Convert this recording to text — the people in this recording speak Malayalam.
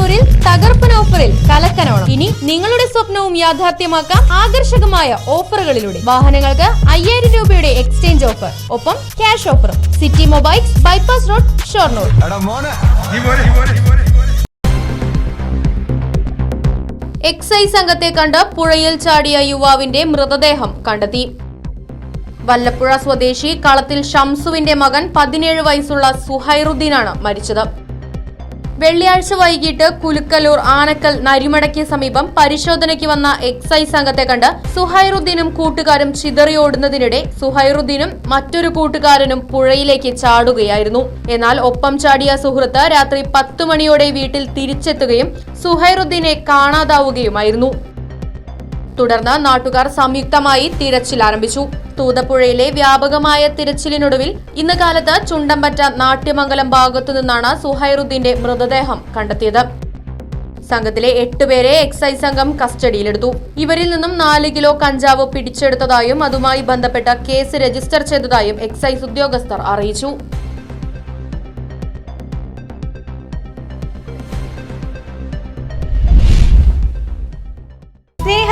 ഷൊർണൂരിൽ തകർപ്പൻ ഓഫറിൽ കലക്കനോണം. ഇനി നിങ്ങളുടെ സ്വപ്നവും യാഥാർത്ഥ്യമാക്കാം ആകർഷകമായ ഓഫറുകളിലൂടെ. വാഹനങ്ങൾക്ക് അയ്യായിരം രൂപയുടെ എക്സ്ചേഞ്ച് ഓഫർ. ഒപ്പം ക്യാഷ് ഓഫറും. City mobiles bypass road Shoranur. Excise സംഘത്തെ കണ്ട് പുഴയിൽ ചാടിയ യുവാവിന്റെ മൃതദേഹം കണ്ടെത്തി. വല്ലപ്പുഴ സ്വദേശി കളത്തിൽ ഷംസുവിന്റെ മകൻ പതിനേഴ് വയസ്സുള്ള സുഹൈറുദ്ദീനാണ് മരിച്ചത്. വെള്ളിയാഴ്ച വൈകിട്ട് കുലുക്കലൂർ ആനക്കൽ നരിമടയ്ക്ക് സമീപം പരിശോധനയ്ക്ക് വന്ന എക്സൈസ് സംഘത്തെ കണ്ട് സുഹൈറുദ്ദീനും കൂട്ടുകാരും ചിതറിയോടുന്നതിനിടെ സുഹൈറുദ്ദീനും മറ്റൊരു കൂട്ടുകാരനും പുഴയിലേക്ക് ചാടുകയായിരുന്നു. എന്നാൽ ഒപ്പം ചാടിയ സുഹൃത്ത് രാത്രി പത്തു മണിയോടെ വീട്ടിൽ തിരിച്ചെത്തുകയും സുഹൈറുദ്ദീനെ കാണാതാവുകയുമായിരുന്നു. തുടർന്ന് നാട്ടുകാർ സംയുക്തമായി തിരച്ചിൽ ആരംഭിച്ചു. തൂതപ്പുഴയിലെ വ്യാപകമായ തിരച്ചിലിനൊടുവിൽ ഇന്ന് കാലത്ത് ചുണ്ടമ്പറ്റ നാട്യമംഗലം ഭാഗത്തു നിന്നാണ് സുഹൈറുദ്ദീന്റെ മൃതദേഹം കണ്ടെത്തിയത്. സംഘത്തിലെ എട്ടുപേരെ എക്സൈസ് സംഘം കസ്റ്റഡിയിലെടുത്തു. ഇവരിൽ നിന്നും നാല് കിലോ കഞ്ചാവ് പിടിച്ചെടുത്തതായും അതുമായി ബന്ധപ്പെട്ട കേസ് രജിസ്റ്റർ ചെയ്തതായും എക്സൈസ് ഉദ്യോഗസ്ഥർ അറിയിച്ചു.